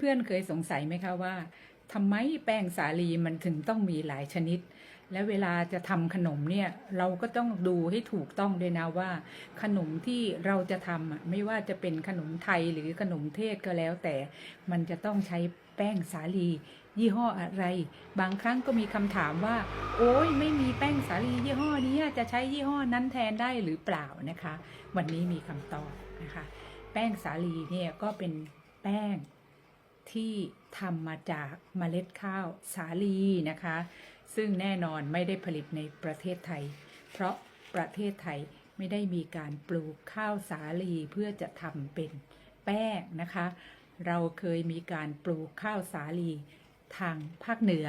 เพื่อนๆเคยสงสัยไหมคะว่าทำไมแป้งสาลีมันถึงต้องมีหลายชนิด และเวลาจะทำขนมเนี่ยเราก็ต้องดูให้ถูกต้องด้วยนะว่า ขนมที่เราจะทำอะไม่ว่าจะเป็นขนมไทยหรือขนมเทศก็แล้ว แต่มันจะต้องใช้แป้งสาลี ยี่ห้ออะไร บางครั้งก็มีคำถามว่า โอ้ยไม่มีแป้งสาลียี่ห้อนี้จะใช้ยี่ห้อนั้นแทนได้หรือเปล่านะคะ วันนี้มีคำตอบนะคะ แป้งสาลีเนี่ยก็เป็นแป้ง ที่ทำมาจากเมล็ดข้าวสาลีนะคะ ซึ่งแน่นอนไม่ได้ผลิตในประเทศไทย เพราะประเทศไทยไม่ได้มีการปลูกข้าวสาลีเพื่อจะทำเป็นแป้งนะคะ เราเคยมีการปลูกข้าวสาลีทางภาคเหนือ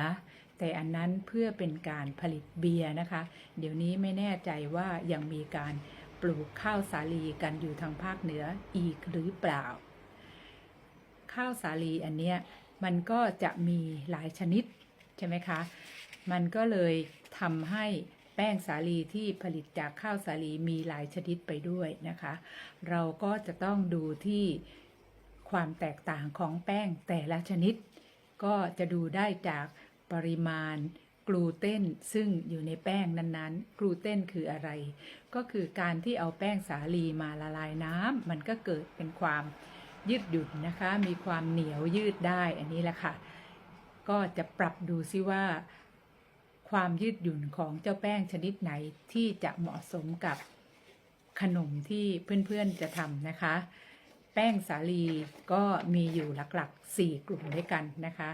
แต่อันนั้นเพื่อเป็นการผลิตเบียร์นะคะ เดี๋ยวนี้ไม่แน่ใจว่ายังมีการปลูกข้าวสาลีกันอยู่ทางภาคเหนืออีกหรือเปล่า ข้าวสาลีอันเนี้ยมันก็จะมีหลายชนิดใช่ไหมคะ มันก็เลยทำให้แป้งสาลีที่ผลิตจากข้าวสาลีมีหลายชนิดไปด้วยนะคะ เราก็จะต้องดูที่ความแตกต่างของแป้งแต่ละชนิด ก็จะดูได้จากปริมาณกลูเตนซึ่งอยู่ในแป้งนั้นๆ กลูเตนคืออะไร ก็คือการที่เอาแป้งสาลีมาละลายน้ำมันก็เกิดเป็นความ ยืดหยุ่นนะคะ มีความเหนียวยืดได้อันนี้แหละค่ะ ก็จะปรับดูซิว่า ความยืดหยุ่นของเจ้าแป้งชนิดไหนที่จะเหมาะสมกับขนมที่เพื่อนๆจะทำนะคะ แป้งสาลีก็มีอยู่หลักๆ 4 กลุ่มด้วยกันนะคะ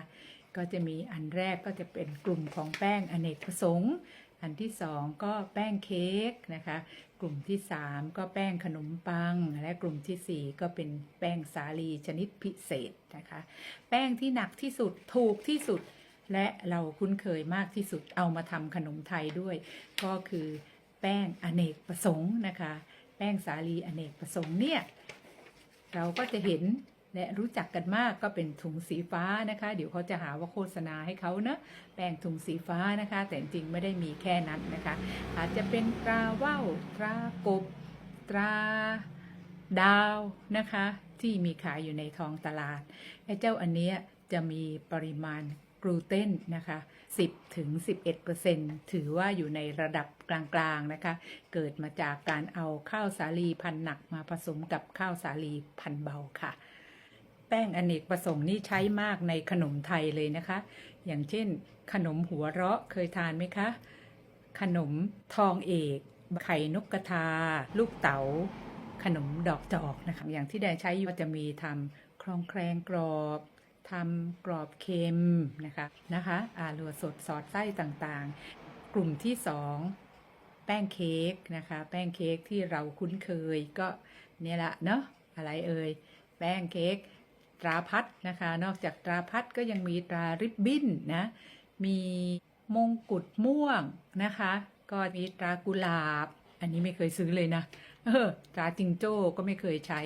ก็จะมีอันแรกก็จะเป็นกลุ่มของแป้งอเนกประสงค์ อันที่สองก็แป้งเค้กนะคะกลุ่มที่สามก็แป้งขนมปัง และกลุ่มที่สี่ก็เป็นแป้งสาลีชนิดพิเศษนะคะ แป้งที่หนักที่สุดถูกที่สุด และเราคุ้นเคยมากที่สุดเอามาทำขนมไทยด้วย ก็คือแป้งอเนกประสงค์นะคะ แป้งสาลีอเนกประสงค์เนี่ย เราก็จะเห็น และรู้จักกันมากก็เป็นถุงสีฟ้านะคะ เดี๋ยวเขาจะหาว่าโฆษณาให้เขานะแป้งถุงสีฟ้านะคะ แต่จริงไม่ได้มีแค่นั้นนะคะ อาจจะเป็นตราว่าวตรากบ ตราดาวนะคะ ที่มีขายอยู่ในท้องตลาดไอ้เจ้าอันเนี้ยจะมีปริมาณกลูเตนนะคะ 10ถึง11%ถือว่าอยู่ในระดับกลางๆนะคะ เกิดมาจากการเอาข้าวสาลีพันหนักมาผสมกับข้าวสาลีพันเบาค่ะ ป้งอเนกประสงค์นี่ใช้มากในขนมไทยเลยนะคะ อย่างเช่น ขนมหัวเราะเคยทานไหมคะ ขนมทองเอก ไข่นกกระทา ลูกเต๋าขนมดอกจอกนะคะ อย่างที่แดนใช้อยู่จะมีทำคลองแครงกรอบทำกรอบเค็มนะคะนะคะอาลัวสดสอดไส้ต่างๆ กลุ่มที่สองแป้งเค้กนะคะ แป้งเค้กที่เราคุ้นเคยก็เนี่ยละเนาะอะไรเอ่ยแป้งเค้ก ตราพัดนะคะ นอกจากตราพัดก็ยังมีตราริบบิ้นนะ มีมงกุฎม่วงนะคะ ก็มีตรากุหลาบ อันนี้ไม่เคยซื้อเลยนะ เออ ตราจิงโจ้ก็ไม่เคยใช้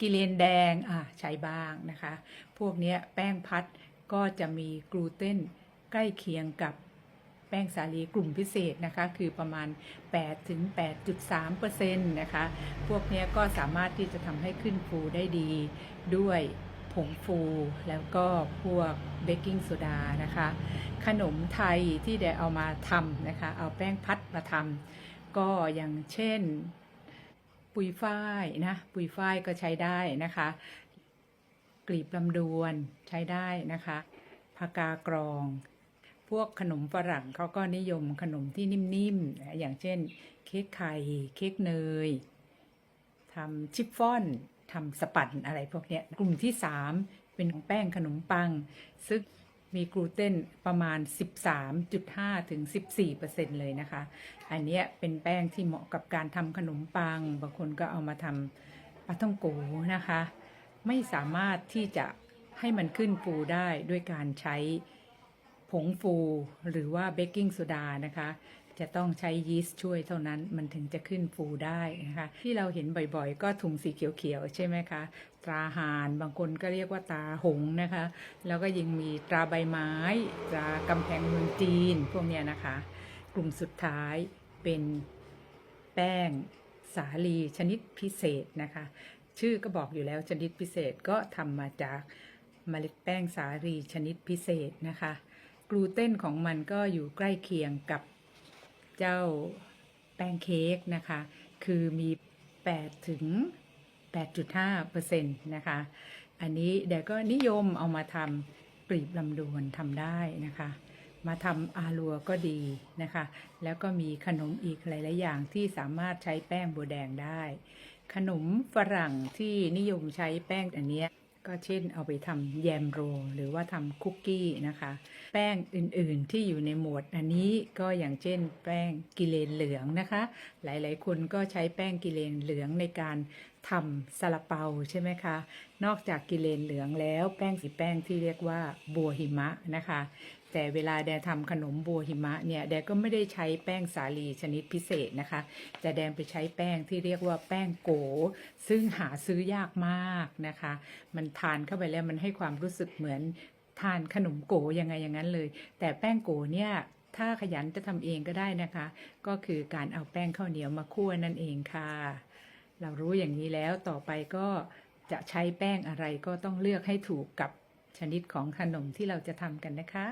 กิเลนแดง อะ ใช้บ้างนะคะ พวกนี้แป้งพัดก็จะมีกลูเตนใกล้เคียงกับแป้งสาลีกลุ่มพิเศษนะคะ คือประมาณ 8 ถึง 8.3%นะคะ พวกนี้ก็สามารถที่จะทำให้ขึ้นฟูได้ดีด้วย ผงฟูแล้วก็พวกเบกกิ้งโซดานะคะ ขนมไทยที่ได้เอามาทำนะคะ เอาแป้งพัดมาทำก็อย่างเช่น ปุยฝ้ายนะ ปุยฝ้ายก็ใช้ได้นะคะ กลีบลำดวนใช้ได้นะคะพากากรอง พวกขนมฝรั่งเขาก็นิยมขนมที่นิ่มๆ อย่างเช่น เค้กไข่ เค้กเนยทำชิฟฟ่อน ทำสปันอะไรพวกเนี้ยกลุ่มที่ 3 เป็นของแป้งขนมปัง ซึ่งมีกลูเตนประมาณ 13.5 ถึง 14%เลยนะคะ อันนี้เป็นแป้งที่เหมาะกับการทำขนมปัง บางคนก็เอามาทำปลาท่องโกนะคะ ไม่สามารถที่จะให้มันขึ้นฟูได้ด้วยการใช้ผงฟูหรือว่าเบกกิ้งโซดานะคะ จะต้องใช้ยีสต์ช่วยเท่านั้นมันถึงจะขึ้นฟูได้นะคะ ที่เราเห็นบ่อยๆ ก็ถุงสีเขียวๆ ใช่ไหมคะ ตราหานบางคนก็เรียกว่าตราหงนะคะ แล้วก็ยังมีตราใบไม้ ตรากำแพงเมืองจีน พวกเนี้ยนะคะ กลุ่มสุดท้ายเป็นแป้งสาลีชนิดพิเศษนะคะ ชื่อก็บอกอยู่แล้วชนิดพิเศษก็ทำมาจากเมล็ดแป้งสาลีชนิดพิเศษนะคะ กลูเตนของมันก็อยู่ใกล้เคียงกับ เจ้าแป้งเค้กนะคะ คือมี8ถึง8.5%นะคะ อันนี้เดี๋ยวก็นิยมเอามาทำกลีบลำดวนทำได้นะคะ มาทำอาลัวก็ดีนะคะ แล้วก็มีขนมอีกหลายๆอย่างที่สามารถใช้แป้งบัวแดงได้ ขนมฝรั่งที่นิยมใช้แป้งอันเนี้ย ก็เช่นเอาไปทำแยมโร หรือว่าทำคุกกี้นะคะ แป้งอื่นๆที่อยู่ในหมวดอันนี้ก็อย่างเช่น แป้งกิเลนเหลืองนะคะ หลายๆ คนก็ใช้แป้งกิเลนเหลืองในการทำซาลาเปาใช่ไหมคะ นอกจากกิเลนเหลืองแล้ว แป้งสีแป้งที่เรียกว่าบัวหิมะนะคะ แต่เวลาแดทำขนมบัวหิมะเนี่ยแดก็ไม่ได้ใช้แป้งสาลีชนิดพิเศษนะคะ แต่แดงไปใช้แป้งที่เรียกว่าแป้งโก ซึ่งหาซื้อยากมากนะคะ มันทานเข้าไปแล้วมันให้ความรู้สึกเหมือนทานขนมโกยังไงอย่างนั้นเลย แต่แป้งโกเนี่ยถ้าขยันจะทำเองก็ได้นะคะ ก็คือการเอาแป้งข้าวเหนียวมาคั่วนั่นเองค่ะ เรารู้อย่างนี้แล้วต่อไปก็จะใช้แป้งอะไรก็ต้องเลือกให้ถูกกับชนิดของขนมที่เราจะทำกันนะคะ